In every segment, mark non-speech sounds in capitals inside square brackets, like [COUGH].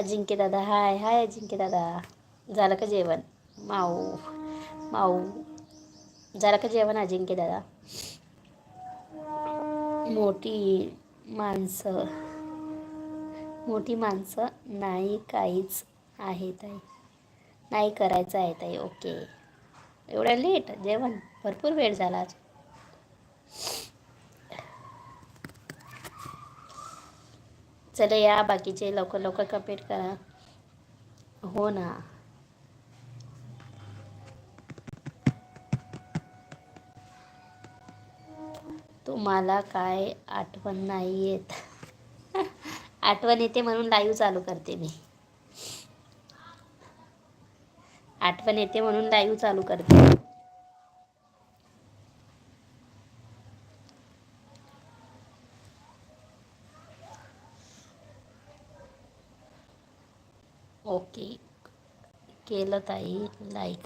अजिंक्य दादा. हाय हाय अजिंक्य दादा. झालं का जेवण? माऊ माऊ. झालं का जेवण अजिंक्य दादा? मोठी माणसं. मोठी माणसं नाही काहीच आहे ताई. नाही करायचं आहे ताई ओके. एवढ्या लेट जेवण? भरपूर वेळ झाला आज. चला या बाकीचे लवकर लवकर कंप्लीट करा. हो ना. तुम्हाला काय आठवण नाही येत. [LAUGHS] आठवण येते म्हणून लाईव्ह चालू करते मी. आठवण येते म्हणून लाईव्ह चालू करते. ओके. केलं ताई लाईक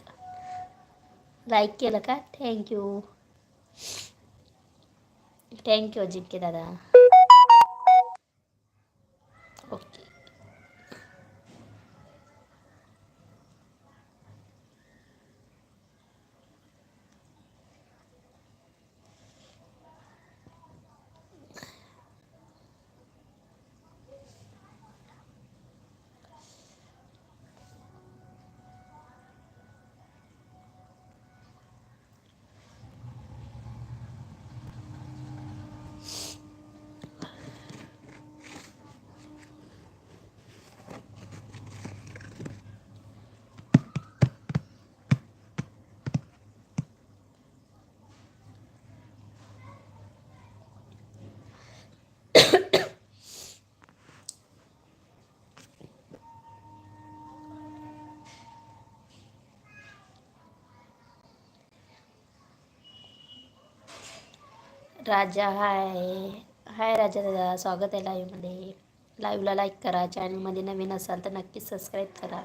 लाईक केलं का? थँक्यू थँक्यू अजिंक्य दादा ओके राजा हाय. हाय राजा दादा स्वागत आहे लाईव्हमध्ये लाईव्हला लाईक करा चॅनलमध्ये नवीन असाल तर नक्कीच सबस्क्राईब करा.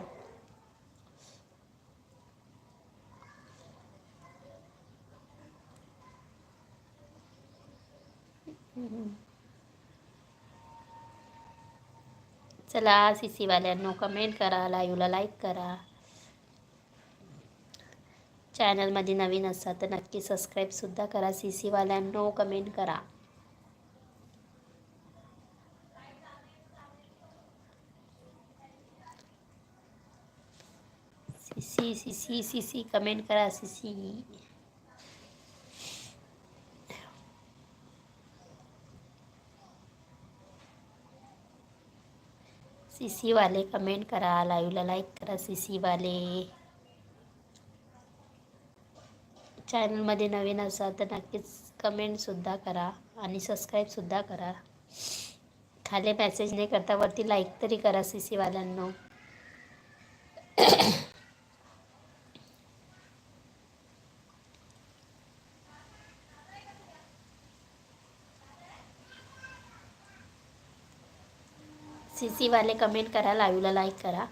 चला सी सीवाल्यांनो कमेंट करा लाईव्हला लाईक करा. चॅनलमध्ये नवीन असाल तर नक्की सबस्क्राईबसुद्धा करा. सी सीवाल्यांनो कमेंट करा. सी सी सी सी सी सी कमेंट करा सी सी सी सी वाले कमेंट करा लाईव्हला लाईक करा सी सी वाले. चॅनलमध्ये नवीन असाल तर नक्कीच कमेंटसुद्धा करा आणि सबस्क्राईबसुद्धा करा. खाली मेसेज नाही करता वरती लाईक तरी करा सी सीवाल्यांनो सी सीवाले कमेंट करा लाईव्हला लाईक करा.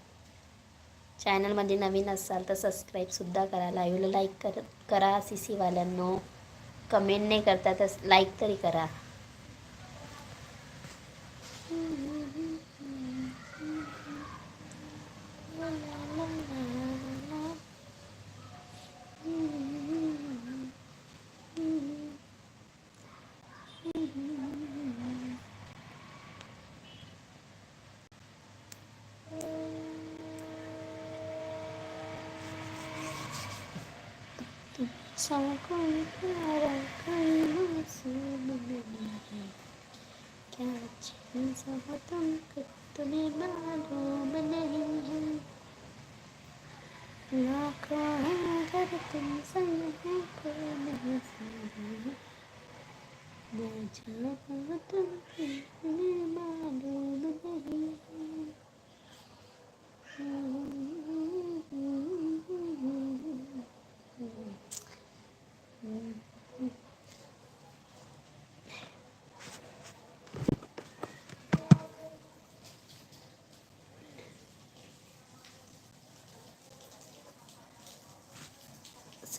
चॅनलमध्ये नवीन असाल तर सबस्क्राईबसुद्धा करा. लाईव्हला लाईक कर करा सी सीवाल्यांनो कमेंट नाही करता तर लाईक तरी करा. नहीं क्या हो तुमको तुम्हें मालूम नहीं है हैं अगर तुम संग है कोई नहीं संग मैं चाहूँ तुमको तुम्हें मालूम नहीं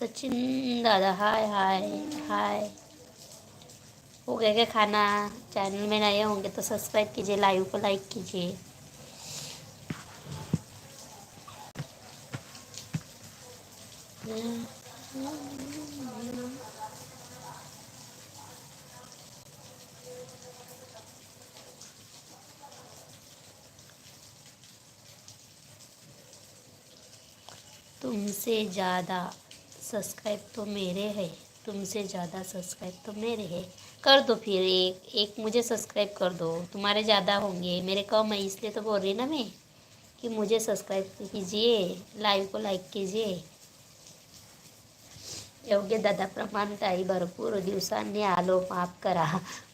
सचिन दादा, हाय हाय हाय। हो गया क्या खाना? चैनल में नए होंगे तो सब्सक्राइब कीजिए लाइव को लाइक कीजिए। तुमसे ज़्यादा सब्सक्राइब तो मेरे है, तुमसे ज़्यादा सब्सक्राइब तो मेरे है। कर दो फिर एक एक मुझे सब्सक्राइब कर दो। तुम्हारे ज़्यादा होंगे। मेरे कम है, इसलिए तो बोल रही ना मैं, कि मुझे सब्सक्राइब कीजिए लाइव को लाइक कीजिए। योग्य दादा प्रमाण ताई भरपूर, दिवसांनी आलो, माफ़ करा।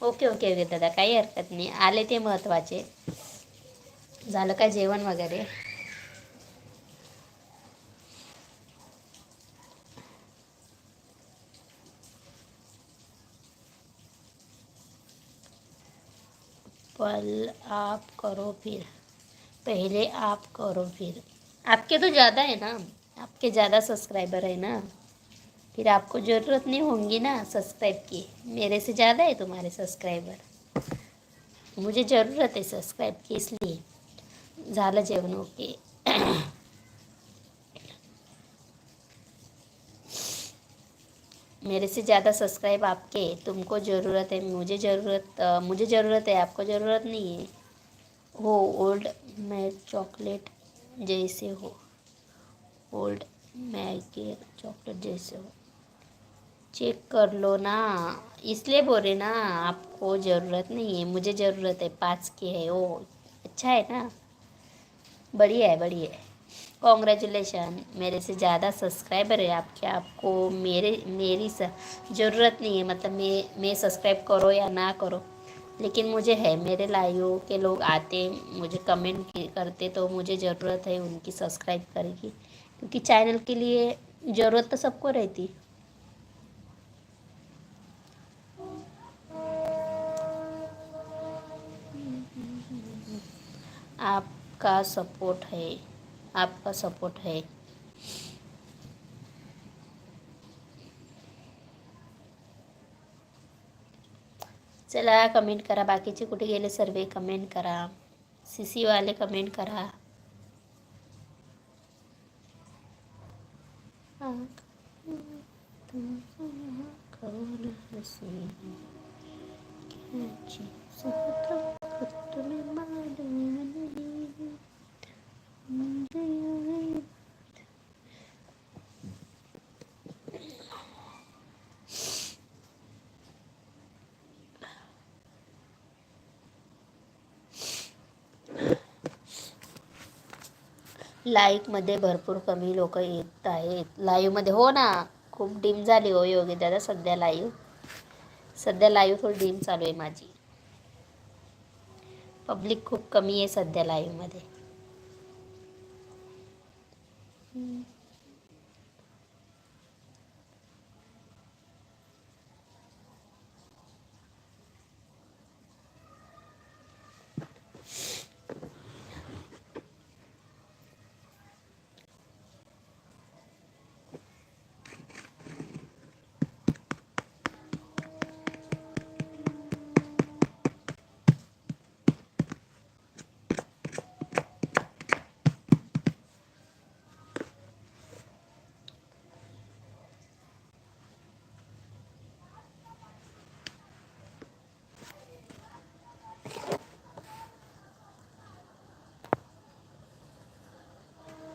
ओके ओके ओके दादा, काही हरकत नाही. आले ते महत्त्वाचे झालं का जेवण वगैरे? पल आप करो फिर। पहले आप करो फिर। आपके तो ज़्यादा है ना? आपके ज़्यादा सब्सक्राइबर है ना? फिर आपको ज़रूरत नहीं होगी ना सब्सक्राइब की। मेरे से ज़्यादा है तुम्हारे सब्सक्राइबर मुझे ज़रूरत है सब्सक्राइब की इसलिए। झालं जेवण ओके मेरे से ज़्यादा सब्सक्राइब आपके, तुमको ज़रूरत है, मुझे ज़रूरत मुझे ज़रूरत है, आपको ज़रूरत नहीं है। हो ओल्ड मैं चॉकलेट जैसे हो। ओल्ड मैगे चॉकलेट जैसे हो। चेक कर लो ना। इसलिए बोल रहे ना, आपको ज़रूरत नहीं है, मुझे ज़रूरत है, पाँच की है, ओ अच्छा है ना? बढ़िया है बढ़िया है। कॉन्ग्रेचुलेशन मेरे से ज़्यादा सब्सक्राइबर है आपके आपको मेरे, मेरी ज़रूरत नहीं है? मतलब मैं मैं सब्सक्राइब करो या ना करो। लेकिन मुझे है, मेरे लाइव के लोग आते मुझे कमेंट करते तो मुझे ज़रूरत है उनकी सब्सक्राइब करेगी क्योंकि चैनल के लिए ज़रूरत तो सबको रहती आपका सपोर्ट है। आपका सपोर्ट है। चला कमेंट करा, बाकीचे कुठे गेले सर्वे कमेंट करा. सी सी वाले कमेंट करा. लाईकमध्ये भरपूर कमी लोक येत आहेत. लाईव्हमध्ये हो ना. खूप डीम झाली हो योगी दादा. सध्या लाईव्ह सध्या लाईव्ह थोडी डीम चालू आहे माझी. पब्लिक खूप कमी आहे सध्या लाईव्हमध्ये